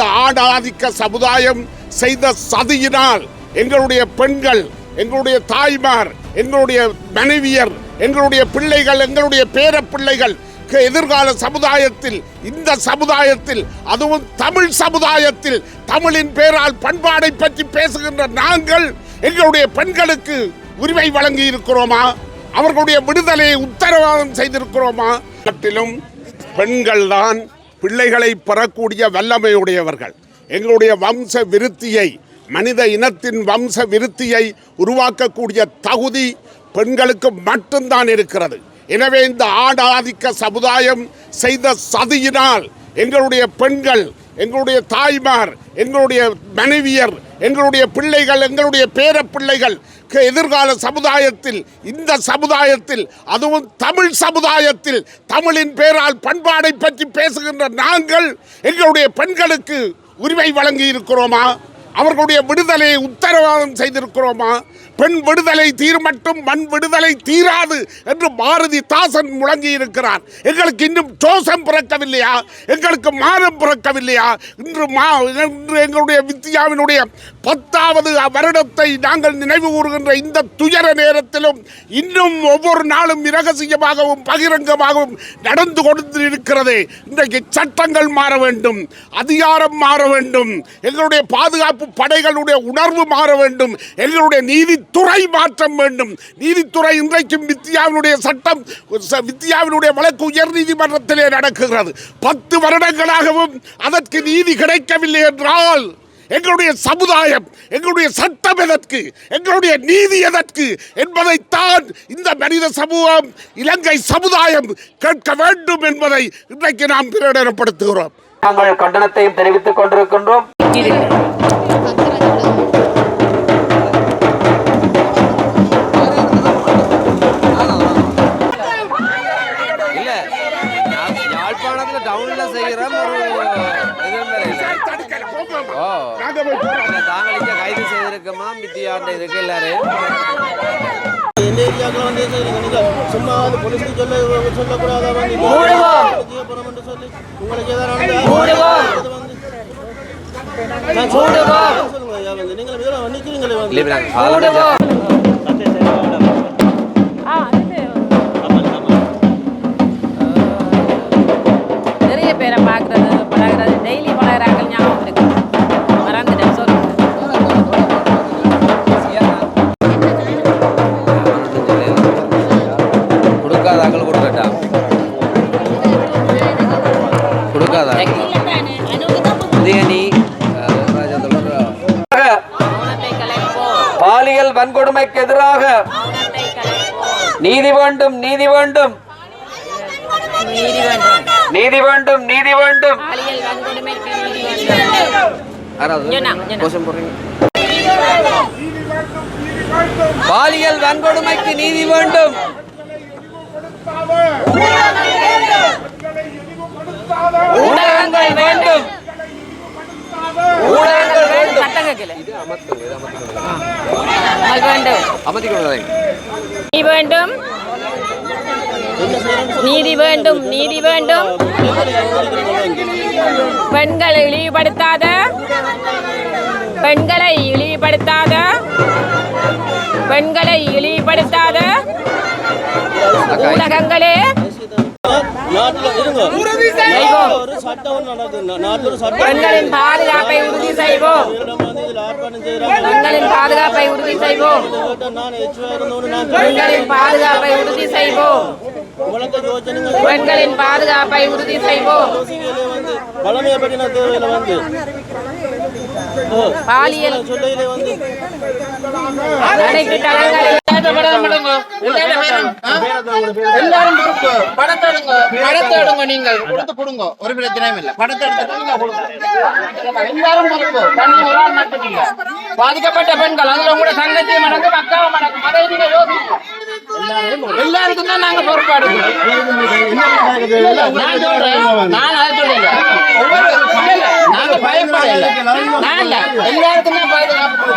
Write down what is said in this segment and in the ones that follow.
இந்த ஆடாதிக்க சமுதாயம் செய்த சதியினால் எங்களுடைய பெண்கள் எங்களுடைய தாய்மார் எங்களுடைய மனைவியர் எங்களுடைய பிள்ளைகள் எங்களுடைய பேர பிள்ளைகள் எதிர்கால சமுதாயத்தில் இந்த சமுதாயத்தில் அதுவும் தமிழ் சமுதாயத்தில் தமிழின் பேரால் பண்பாடை பற்றி பேசுகின்ற நாங்கள் எங்களுடைய பெண்களுக்கு உரிமை வழங்கி இருக்கிறோமா அவர்களுடைய விடுதலையை உத்தரவாதம் செய்திருக்கிறோமா? நாட்டிலும் பெண்கள் தான் பிள்ளைகளை பெறக்கூடிய வல்லமையுடையவர்கள். எங்களுடைய வம்ச விருத்தியை மனித இனத்தின் வம்ச விருத்தியை உருவாக்கக்கூடிய தகுதி பெண்களுக்கு மட்டும்தான் இருக்கிறது. எனவே இந்த ஆடாதிக்க சமுதாயம் செய்த சதியினால் எங்களுடைய பெண்கள் எங்களுடைய தாய்மார் எங்களுடைய மனைவியர் எங்களுடைய பிள்ளைகள் எங்களுடைய பேர பிள்ளைகள் எதிர்கால சமுதாயத்தில் இந்த சமுதாயத்தில் அதுவும் தமிழ் சமுதாயத்தில் தமிழின் பேரால் பண்பாடை பற்றி பேசுகின்ற நாங்கள் எங்களுடைய பெண்களுக்கு உரிமை வழங்கி இருக்கிறோமா அவர்களுடைய விடுதலையை உத்தரவாதம் செய்திருக்கிறோமா? பெண் விடுதலை தீர்மட்டும் மண் விடுதலை தீராது என்று பாரதி தாசன் முழங்கி இருக்கிறார் எங்களுக்கு இன்னும் ஜோசம் பிறக்கவில்லையா? எங்களுக்கு மாதம் பிறக்கவில்லையா? இன்று மா இன்று எங்களுடைய வித்யாவினுடைய பத்தாவது வருடத்தை நாங்கள் நினைவு கூறுகின்ற இந்த துயர நேரத்திலும் இன்னும் ஒவ்வொரு நாளும் இரகசியமாகவும் பகிரங்கமாகவும் நடந்து கொண்டு இருக்கிறது இன்றைக்கு சட்டங்கள் மாற வேண்டும் அதிகாரம் மாற வேண்டும் எங்களுடைய பாதுகாப்பு படைகளுடைய உணர்வு மாற வேண்டும் எங்களுடைய நீதித்துறை மாற்றம் வேண்டும். நீதித்துறை இன்றைக்கும் வித்யாவினுடைய சட்டம் ச- வித்யாவினுடைய வழக்கு உயர் நீதிமன்றத்திலே நடக்குகிறது பத்து வருடங்களாகவும் அதற்கு நீதி கிடைக்கவில்லை என்றால் எங்களுடைய சமுதாயம் எங்களுடைய சட்டம் எதற்கு எங்களுடைய நீதி எதற்கு என்பதைத்தான் இந்த மனித சமூகம் இலங்கை சமுதாயம் கேட்க வேண்டும் என்பதை இன்றைக்கு நாம் பிரகடனப்படுத்துகிறோம். நாங்கள் கண்டனத்தையும் தெரிவித்துக் கொண்டிருக்கின்றோம். எல்லாரும் வந்து சரிங்க நீங்க சும்மா வந்து போலீஸ்க்கு சொல்ல சொல்லக்கூடாதா என்று சொல்லி உங்களுக்கு ஏதாவது நீங்கள் இதெல்லாம் நிறைய பேரை பார்க்கறது பழகுறது. டெய்லி வன்கொடுமைக்கு எதிராக. நீதி வேண்டும் நீதி வேண்டும். நீதி வேண்டும் நீதி வேண்டும். பாலியல் வன்கொடுமைக்கு நீதி வேண்டும். ஊடகங்கள் வேண்டும். ஊடகங்கள் நீதி வேண்டும் நீதி வேண்டும் நீதி வேண்டும் பெண்களை இழிவுபடுத்தாத பெண்களை இழிவுபடுத்தாத பெண்களை இழிவுபடுத்தாத ஊடகங்களே நாட்டில் இருங்க செய்வோம் ஒரு சட்டம் ஒண்ணு நடக்குது நாட்டில் ஒரு சட்டம் பெண்களின் பாதுகாப்பை உறுதி செய்வோம். பெண்களின் பாதுகாப்பை உறுதி செய்வோம். பெண்களின் பாதுகாப்பை உறுதி செய்வோம். பெண்களின் பாதுகாப்பை உறுதி செய்வோம். பாலியல் தளங்களில் எல்லாரும் படத்தை எடுங்க. படத்தை எடுங்க நீங்கள். கொடுத்து கொடுங்க. ஒரு பிரச்சனையும் இல்ல. படத்தை எடுத்து கொடுங்க எல்லாரும் ஒரு ஆள் பாதிக்கப்பட்ட பெண்கள் அதுல உங்களோட தங்கத்தையும் மடங்கு அக்காவும் அதை நீங்க எல்லாருக்கும் தான் நாங்க பொறுப்பா எடுக்கிறோம் நான் சொல்றேன். நான் அதை சொல்லல. நாங்க பயப்படல நான் எல்லாருக்கும் தான் பாதுகாப்பு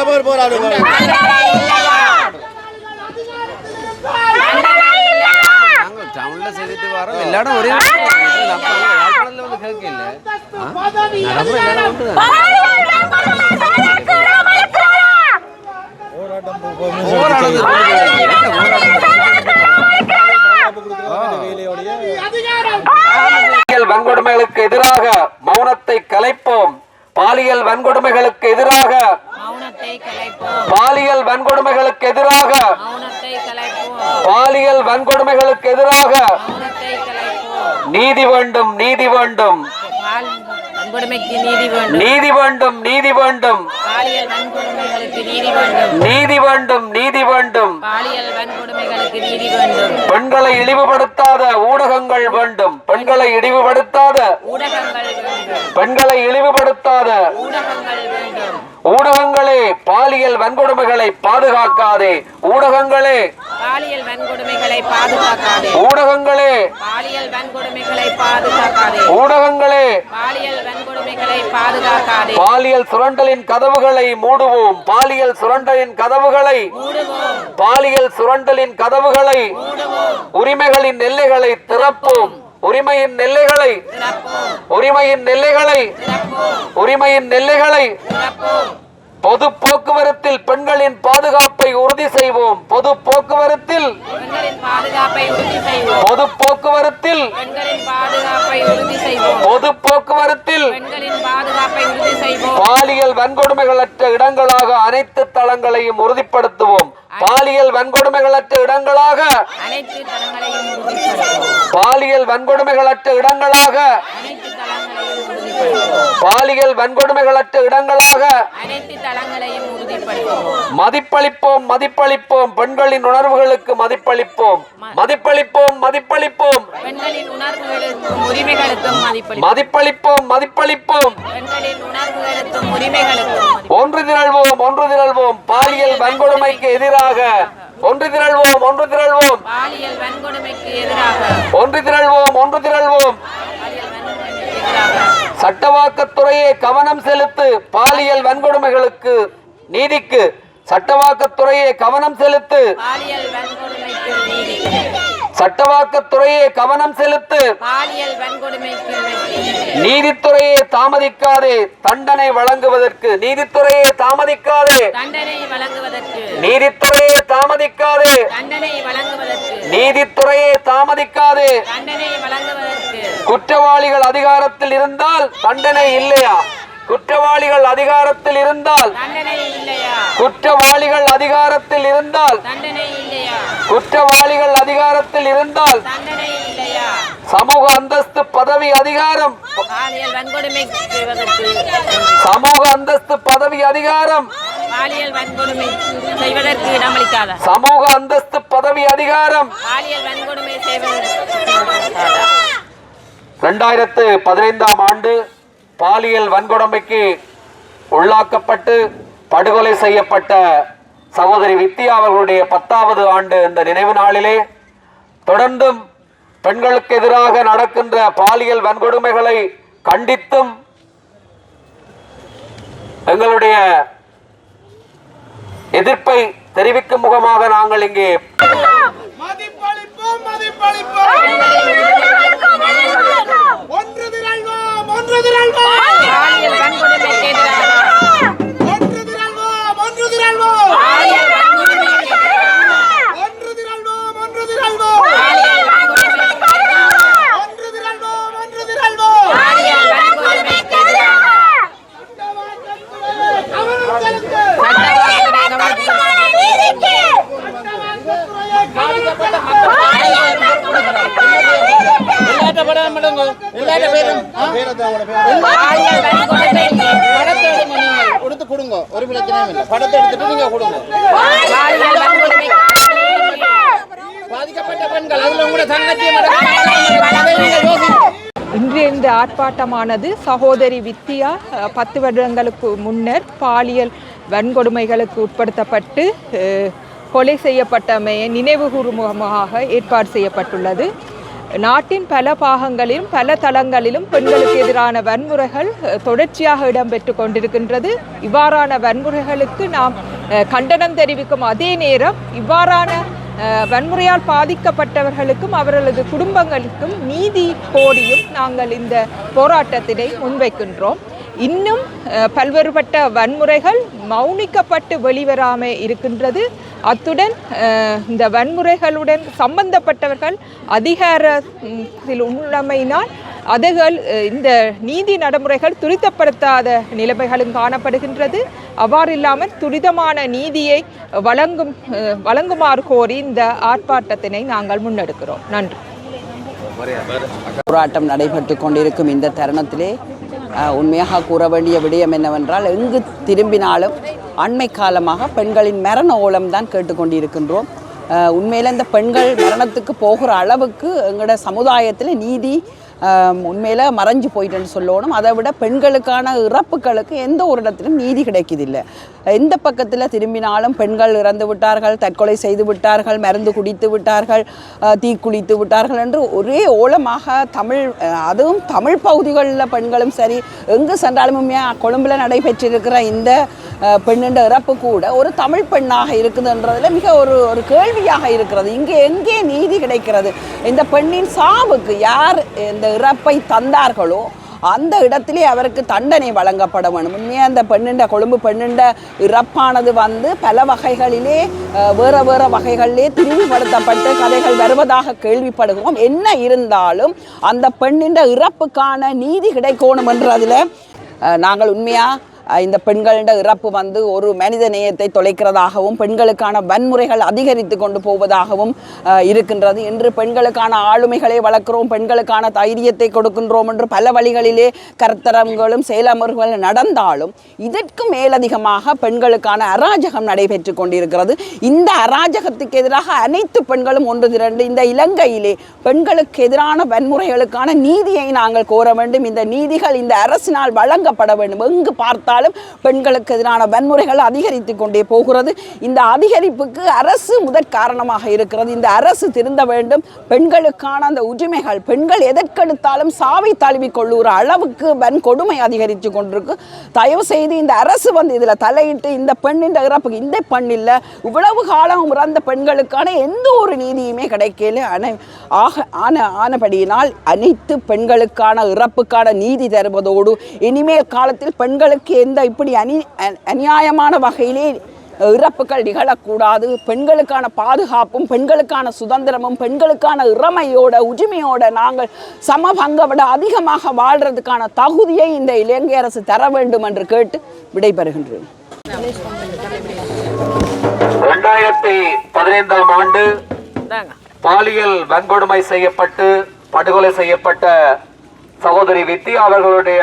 போராடுறது அதிகாரம் பாலியல் வன்கொடுமைகளுக்கு எதிராக மௌனத்தை கலைப்போம் பாலியல் வன்கொடுமைகளுக்கு எதிராக பாலியல் வன்கொடுமைகளுக்கு எதிராக பாலியல் வன்கொடுமைகளுக்கு எதிராக நீதி வேண்டும் நீதி வேண்டும். வன்கொடுமைக்கு நீதி வேண்டும். நீதி வேண்டும் நீதி வேண்டும். பாலியல் வன்கொடுமைகளுக்கு நீதி வேண்டும். நீதி வேண்டும் நீதி வேண்டும். பாலியல் வன்கொடுமைகளுக்கு நீதி வேண்டும். பெண்களை இழிவுபடுத்தாத ஊடகங்கள் வேண்டும். பெண்களை இழிவுபடுத்தாத ஊடகங்கள் பெண்களை இழிவுபடுத்தாத ஊடகங்கள் வேண்டும். ஊடகங்களே பாலியல் வன்கொடுமைகளை பாதுகாக்காதே. ஊடகங்களே பாலியல் வன்கொடுமைகளை பாதுகாக்காதே. ஊடகங்களே பாலியல் வன்கொடுமைகளை பாதுகாக்காதே. ஊடகங்களே பாலியல் பாலியல் சுரண்டலின் கதவுகளை மூடுவோம். பாலியல் சுரண்டலின் கதவுகளை பாலியல் சுரண்டலின் கதவுகளை உரிமைகளின் எல்லைகளை திறப்போம். உரிமையின் திறப்போம். உரிமையின் திறப்போம். உரிமையின் திறப்போம். பொது போக்குவரத்தில் பெண்களின் பாதுகாப்பை உறுதி செய்வோம். பொது போக்குவரத்தில் பொது போக்குவரத்தில் பொது போக்குவரத்தில் பாலியல் வன்கொடுமைகளற்ற இடங்களாக அனைத்து தளங்களையும் உறுதிப்படுத்துவோம். பாலியல் வன்கொடுமைகளற்ற இடங்களாக பாலியல் வன்கொடுமைகளற்ற இடங்களாக பாலியல் வன்கொடுமைகளற்ற இடங்களாக அனைத்து தளங்களையும் உறுதிப்படுத்துவோம் மதிப்பளிப்போம் மதிப்பளிப்போம். பெண்களின் உணர்வுகளுக்கு மதிப்பளிப்போம். மதிப்பளிப்போம் மதிப்பளிப்போம். பெண்களின் உணர்வுகளுக்கும் உரிமைகளுக்கும் மதிப்பளிப்போம். மதிப்பளிப்போம் மதிப்பளிப்போம். பெண்களின் உணர்வுகளுக்கும் உரிமைகளுக்கும் மதிப்பளிப்போம். ஒன்று திரள்வோம் ஒன்று திரள்வோம். பாலியல் வன்கொடுமைக்கு எதிராக. ஒன்று திரள்வோம் ஒன்று திரள்வோம். பாலியல் வன்கொடுமைக்கு எதிராக. ஒன்று திரள்வோம் ஒன்று திரள்வோம். சட்டவாக்கத்துறையே கவனம் செலுத்து பாலியல் வன்கொடுமைகளுக்கு நீதிக்கு. சட்டவாக்கத்துறையே கவனம் செலுத்து சட்டவாக்கத்துறையே கவனம் செலுத்து. நீதித்துறையே தாமதிக்காதே. தண்டனை வழங்குவதற்கு நீதித்துறையே தாமதிக்காதே. நீதித்துறையே தாமதிக்காதே. நீதித்துறையே தாமதிக்காதே. குற்றவாளிகள் அதிகாரத்தில் இருந்தால் தண்டனை இல்லையா? குற்றவாளிகள் அதிகாரத்தில் இருந்தால் குற்றவாளிகள் அதிகாரத்தில் இருந்தால் குற்றவாளிகள் அதிகாரத்தில் இருந்தால் சமூக அந்தஸ்து பதவி அதிகாரம் சமூக அந்தஸ்து பதவி அதிகாரம் சமூக அந்தஸ்து பதவி அதிகாரம் ரெண்டாயிரத்து பதினைந்தாம் ஆண்டு பாலியல் வன்கொடுமைக்கு உள்ளாக்கப்பட்டு படுகொலை செய்யப்பட்ட சகோதரி வித்யா அவர்களுடைய பத்தாவது ஆண்டு இந்த நினைவு நாளிலே தொடர்ந்தும் பெண்களுக்கு எதிராக நடக்கின்ற பாலியல் வன்கொடுமைகளை கண்டித்தும் எங்களுடைய எதிர்ப்பை தெரிவிக்கும் முகமாக நாங்கள் இங்கே மதிப்பளிப்போம் மதிப்பளிப்போம் ஒன்று திரள்வோம் பேரும் பாலியல் வன்கொடுமை படத்தை எடுங்க நீங்கள் கொடுத்து கொடுங்க ஒரு பிரச்சனையும் இல்லை படத்தை எடுத்துட்டு நீங்க கொடுங்க பாலியல் வன்கொடுமை பாதிக்கப்பட்ட பெண்கள் அதுல உங்களோட தங்கச்சியும் அதை நீங்க யோசிங்க இன்று இந்த ஆர்ப்பாட்டமானது சகோதரி வித்தியா பத்து வருடங்களுக்கு முன்னர் பாலியல் வன்கொடுமைகளுக்கு உட்படுத்தப்பட்டு கொலை செய்யப்பட்டமையை நினைவுகூரும் முகமாக ஏற்பாடு செய்யப்பட்டுள்ளது நாட்டின் பல பாகங்களிலும் பல தளங்களிலும் பெண்களுக்கு எதிரான வன்முறைகள் தொடர்ச்சியாக இடம்பெற்று கொண்டிருக்கின்றது. இவ்வாறான வன்முறைகளுக்கு நாம் கண்டனம் தெரிவிக்கும் அதே நேரம் இவ்வாறான வன்முறையால் பாதிக்கப்பட்டவர்களுக்கும் அவர்களது குடும்பங்களுக்கும் நீதி கோரியும் நாங்கள் இந்த போராட்டத்தினை முன்வைக்கின்றோம். இன்னும் பல்வேறுபட்ட வன்முறைகள் மௌனிக்கப்பட்டு வெளிவராமல் இருக்கின்றது. அத்துடன் இந்த வன்முறைகளுடன் சம்பந்தப்பட்டவர்கள் அதிகாரத்தில் உள்ளமையினால் அதுகள் இந்த நீதி நடைமுறைகள் துரிதப்படுத்தாத நிலைமைகளும் காணப்படுகின்றது. அவ்வாறு இல்லாமல் துரிதமான நீதியை வழங்கும் வழங்குமாறு கோரி இந்த ஆர்ப்பாட்டத்தினை நாங்கள் முன்னெடுக்கிறோம். நன்றி. போராட்டம் நடைபெற்று கொண்டிருக்கும் இந்த தருணத்திலே உண்மையாக கூற வேண்டிய விடயம் என்னவென்றால் எங்கு திரும்பினாலும் அண்மை காலமாக பெண்களின் மரண ஓலம் தான் கேட்டுக்கொண்டிருக்கின்றோம். அஹ், உண்மையில் இந்த பெண்கள் மரணத்துக்கு போகிற அளவுக்கு எங்களோட சமுதாயத்தில் நீதி உண்மையில் மறைஞ்சு போயிட்டுன்னு சொல்லணும். அதை விட பெண்களுக்கான இறப்புகளுக்கு எந்த ஒரு இடத்திலும் நீதி கிடைக்குதில்லை. எந்த பக்கத்தில் திரும்பினாலும் பெண்கள் இறந்து விட்டார்கள் தற்கொலை செய்து விட்டார்கள் மருந்து குடித்து விட்டார்கள் தீக்குளித்து விட்டார்கள் என்று ஒரே ஓலமாக தமிழ் அதுவும் தமிழ் பகுதிகளில் பெண்களும் சரி எங்கு சென்றாலுமே கொழும்பில் நடைபெற்றிருக்கிற இந்த பெண்ணின்ற இறப்பு கூட ஒரு தமிழ் பெண்ணாக இருக்குதுன்றதில் மிக ஒரு ஒரு கேள்வியாக இருக்கிறது. இங்கே எங்கே நீதி கிடைக்கிறது? இந்த பெண்ணின் சாவுக்கு யார் இந்த இறப்பை தந்தார்களோ அந்த இடத்திலே அவருக்கு தண்டனை வழங்கப்பட வேண்டும் உண்மையாக அந்த பெண்ணுண்ட கொழும்பு பெண்ணுண்ட இறப்பானது வந்து பல வகைகளிலே வேறு வேற வேற வகைகளிலே திரிவுபடுத்தப்பட்டு கதைகள் வருவதாக கேள்விப்படுகிறோம். என்ன இருந்தாலும் அந்த பெண்ணின்ற இறப்புக்கான நீதி கிடைக்கணும் என்றதில் நாங்கள் உண்மையாக இந்த பெண்களிட இறப்பு வந்து ஒரு மனித நேயத்தை தொலைக்கிறதாகவும் பெண்களுக்கான வன்முறைகள் அதிகரித்து கொண்டு போவதாகவும் இருக்கின்றது. இன்று பெண்களுக்கான ஆளுமைகளை வளர்க்கிறோம் பெண்களுக்கான தைரியத்தை கொடுக்கின்றோம் என்று பல வழிகளிலே கருத்தரங்களும் செயலமர்வுகள் நடந்தாலும் இதற்கு மேலதிகமாக பெண்களுக்கான அராஜகம் நடைபெற்று கொண்டிருக்கிறது. இந்த அராஜகத்துக்கு எதிராக அனைத்து பெண்களும் ஒன்று திரண்டு இந்த இலங்கையிலே பெண்களுக்கு எதிரான வன்முறைகளுக்கான நீதியை நாங்கள் கோர வேண்டும். இந்த நீதிகள் இந்த அரசினால் வழங்கப்பட வேண்டும். எங்கு பார்த்தால் இருந்தாலும் பெண்களுக்கு எதிரான வன்முறைகள் அதிகரித்து கொண்டே போகிறது. இந்த அதிகரிப்புக்கு அரசு முதற் காரணமாக இருக்கிறது. இந்த அரசு திருந்த வேண்டும். பெண்களுக்கான அந்த உரிமைகள் பெண்கள் எதற்கெடுத்தாலும் சாவை தழுவி கொள்ளுகிற அளவுக்கு வன்கொடுமை அதிகரித்து கொண்டிருக்கு. தயவு செய்து இந்த அரசு வந்து இதில் தலையிட்டு இந்த பெண்ணின் இறப்புக்கு இந்த பெண் இல்லை. இவ்வளவு காலம் இறந்த பெண்களுக்கான எந்த ஒரு நீதியுமே கிடைக்கல. அனை ஆக ஆன ஆனபடியினால் அனைத்து பெண்களுக்கான இறப்புக்கான நீதி தருவதோடு இனிமேல் காலத்தில் பெண்களுக்கு எந்த இப்படி அநி அ- அநியாயமான வகையிலே இறப்புகள் நிகழக்கூடாது. பெண்களுக்கான பாதுகாப்பும் பெண்களுக்கான சுதந்திரமும் பெண்களுக்கான இறமையோட உரிமையோட நாங்கள் சம பங்கை விட அதிகமாக வாழ்றதுக்கான தகுதியை இந்த இலங்கை அரசு தர வேண்டும் என்று கேட்டு விடைபெறுகின்றேன் இரண்டாயிரத்தி பதினைந்தாம் ஆண்டு பாலியல் வன்கொடுமை செய்யப்பட்டு படுகொலை செய்யப்பட்ட சகோதரி வித்யா அவர்களுடைய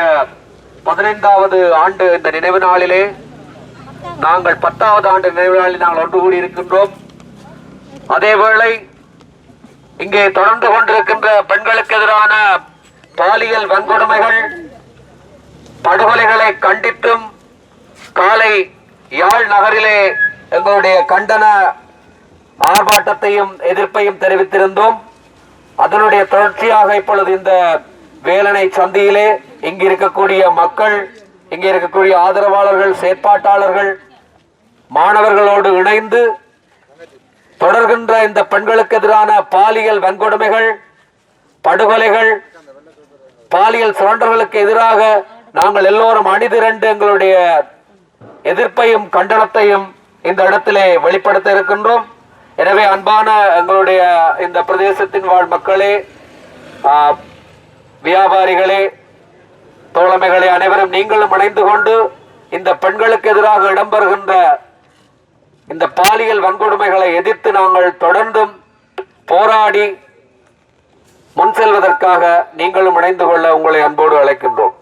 பதினைந்தாவது ஆண்டு இந்த நினைவு நாளிலே நாங்கள் பத்தாவது ஆண்டு நினைவு நாளில் நாங்கள் ஒன்று கூடி இருக்கின்றோம். அதேவேளை இங்கே தொடர்ந்து கொண்டிருக்கின்ற பெண்களுக்கு எதிரான பாலியல் வன்கொடுமைகள் படுகொலைகளை கண்டித்தும் காலை யாழ் நகரிலே எங்களுடைய கண்டன ஆர்ப்பாட்டத்தையும் எதிர்ப்பையும் தெரிவித்திருந்தோம். அதனுடைய தொடர்ச்சியாக இப்பொழுது இந்த வேலனை சந்தியிலே இங்கு இருக்கக்கூடிய மக்கள் இங்கே இருக்கக்கூடிய ஆதரவாளர்கள் செயற்பாட்டாளர்கள் மாணவர்களோடு இணைந்து தொடர்கின்ற இந்த பெண்களுக்கு எதிரான பாலியல் வன்கொடுமைகள் படுகொலைகள் பாலியல் சுரண்டர்களுக்கு எதிராக நாங்கள் எல்லோரும் அணிதிரண்டு எங்களுடைய எதிர்ப்பையும் கண்டனத்தையும் இந்த இடத்திலே வெளிப்படுத்த இருக்கின்றோம். எனவே அன்பான எங்களுடைய இந்த பிரதேசத்தின் வாழ் மக்களே வியாபாரிகளே தோழமைகளை அனைவரும் நீங்களும் இணைந்து கொண்டு இந்த பெண்களுக்கு எதிராக இடம்பெறுகின்ற இந்த பாலியல் வன்கொடுமைகளை எதிர்த்து நாங்கள் தொடர்ந்தும் போராடி முன் செல்வதற்காக நீங்களும் இணைந்து கொள்ள உங்களை அன்போடு அழைக்கின்றோம்.